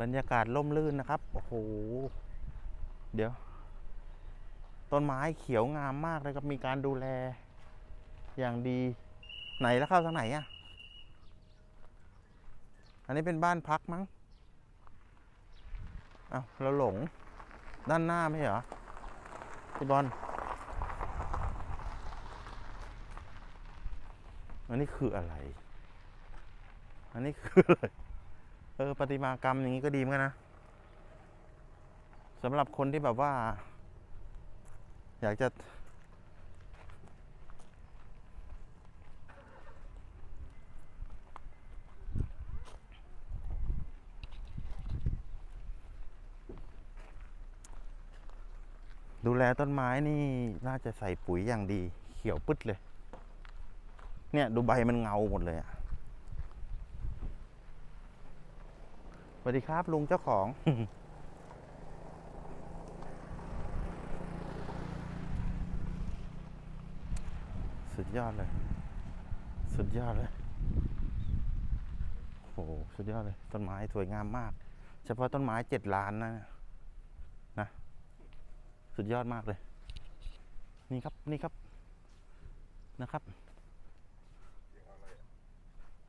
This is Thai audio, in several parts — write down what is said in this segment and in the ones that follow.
บรรยากาศร่มรื่นนะครับ โอ้โห เดี๋ยว ต้นไม้เขียวงามมากเลยครับ มีการดูแล อย่างดี ไหนแล้วเข้าทางไหนอะ่ะ อันนี้เป็นบ้านพักมั้งเอา้าเราหลง ด้านหน้าไม่เหรอพี่บอล อันนี้คืออะไร อันนี้คืออะไร เออประติมากรรมอย่างนี้ก็ดีเหมือนกันนะสำหรับคนที่แบบว่า อยากจะ ดูแลต้นไม้นี่น่าจะใส่ปุ๋ยอย่างดี เขียวปึ๊ดเลย เนี่ย ดูใบมันเงาหมดเลยอะ สวัสดีครับลุงเจ้าของ สุดยอดเลย สุดยอดเลยโอ้โหสุดยอดเลย ต้นไม้สวยงามมาก เฉพาะต้นไม้เจ็ดล้านนะนะ สุดยอดมากเลย นี่ครับนี่ครับนะครับ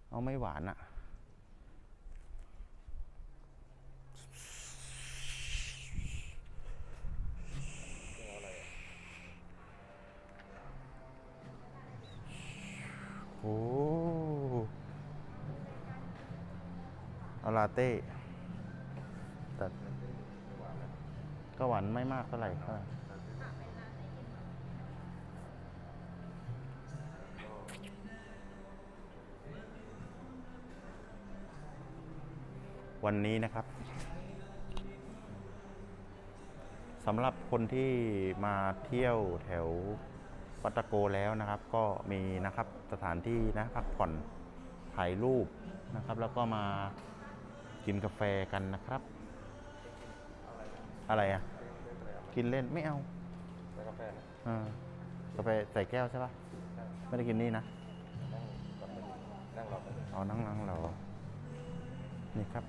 เอาไม่หวานอะ โอ้เอาลาเต้แต่ก็หวานไม่มากเท่าไหร่ค่ะวันนี้นะครับสำหรับคนที่มาเที่ยวแถว ปัตตะโกแล้วนะครับ ก็มีนะครับสถานที่นะพักผ่อนถ่ายรูปนะครับ แล้วก็มากินกาแฟกันนะครับ อะไรอะ กินเล่นไม่เอาแล้วกาแฟนะเออกาแฟใส่แก้วใช่ปะไม่ได้กินนี่นะนั่งก่อนไปนั่งรอไปเอานั่งนั่งเรานี่ครับ